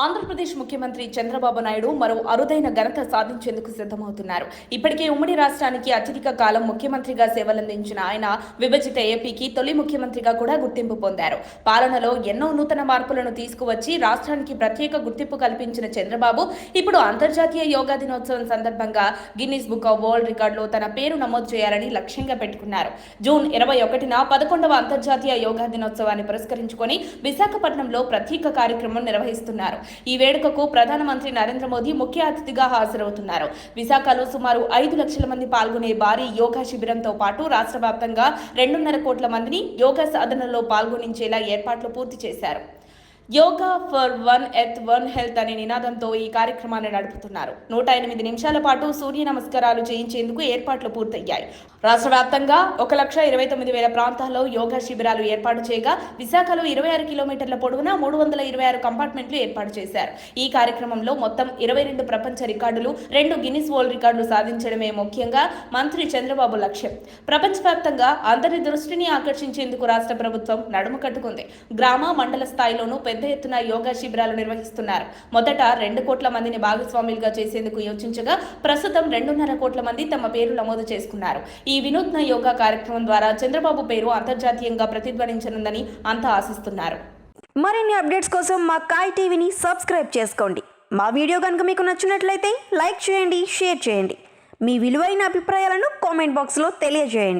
ఆంధ్రప్రదేశ్ ముఖ్యమంత్రి చంద్రబాబు నాయుడు మరో అరుదైన ఘనత సాధించేందుకు సిద్ధమవుతున్నారు. ఇప్పటికే ఉమ్మడి రాష్ట్రానికి అత్యధిక కాలం ముఖ్యమంత్రిగా సేవలందించిన ఆయన విభజిత ఏపీకి తొలి ముఖ్యమంత్రిగా కూడా గుర్తింపు పొందారు. పాలనలో ఎన్నో నూతన మార్పులను తీసుకువచ్చి రాష్ట్రానికి ప్రత్యేక గుర్తింపు కల్పించిన చంద్రబాబు ఇప్పుడు అంతర్జాతీయ యోగా దినోత్సవం సందర్భంగా గిన్నిస్ బుక్ ఆఫ్ వరల్డ్ రికార్డులో తన పేరు నమోదు చేయాలని లక్ష్యంగా పెట్టుకున్నారు. జూన్ ఇరవై ఒకటిన పదకొండవ అంతర్జాతీయ యోగా దినోత్సవాన్ని పురస్కరించుకొని విశాఖపట్నంలో ప్రత్యేక కార్యక్రమం నిర్వహిస్తున్నారు. ఈ వేడుకకు ప్రధానమంత్రి నరేంద్ర మోదీ ముఖ్య అతిథిగా హాజరవుతున్నారు. విశాఖలో సుమారు ఐదు లక్షల మంది పాల్గొనే భారీ యోగా శిబిరంతో పాటు రాష్ట్ర వ్యాప్తంగా రెండున్నర కోట్ల మందిని యోగా సాధనలో పాల్గొనించేలా ఏర్పాట్లు పూర్తి చేశారు. Yoga for one earth one health అనే నినాదంతో ఈ కార్యక్రమాన్ని నడుపుతున్నారు. నూట ఎనిమిది నిమిషాల పాటు సూర్య నమస్కారాలు చేయించేందుకు ఏర్పాట్లు పూర్తయ్యాయి. రాష్ట్ర వ్యాప్తంగా ఒక లక్ష ఇరవై తొమ్మిది వేల ప్రాంతాల్లో యోగా శిబిరాలు ఏర్పాటు చేయగా విశాఖలో ఇరవై ఆరు కిలోమీటర్ల పొడవున మూడు వందల ఇరవై ఆరు కంపార్ట్మెంట్లు ఏర్పాటు చేశారు. ఈ కార్యక్రమంలో మొత్తం ఇరవై రెండు ప్రపంచ రికార్డులు రెండు గిన్నిస్ వరల్డ్ రికార్డులు సాధించడమే ముఖ్యంగా మంత్రి చంద్రబాబు లక్ష్యం. ప్రపంచవ్యాప్తంగా అందరి దృష్టిని ఆకర్షించేందుకు రాష్ట్ర ప్రభుత్వం నడుము కట్టుకుంది. గ్రామ మండల స్థాయిలోనూ పెద్ద ఎత్తున యోగా శిబిరాలు నిర్వహిస్తున్నారు. మొదట రెండు కోట్ల మందిని భాగస్వాములుగా చేసేందుకు యోచించగా ప్రస్తుతం రెండున్నర కోట్ల మంది తమ పేరు నమోదు చేసుకున్నారు. ఈ ఈ వినూత్న యోగా కార్యక్రమం ద్వారా చంద్రబాబు పేరు అంతర్జాతీయంగా ప్రతిధ్వనించనుందని అంతా ఆశిస్తున్నారు. మరిన్ని అప్డేట్స్ కోసం మా కాయ్ టీవీని సబ్స్క్రైబ్ చేసుకోండి. మా వీడియో కనుక మీకు నచ్చినట్లయితే లైక్ చేయండి షేర్ చేయండి. మీ విలువైన అభిప్రాయాలను కామెంట్ బాక్స్లో తెలియజేయండి.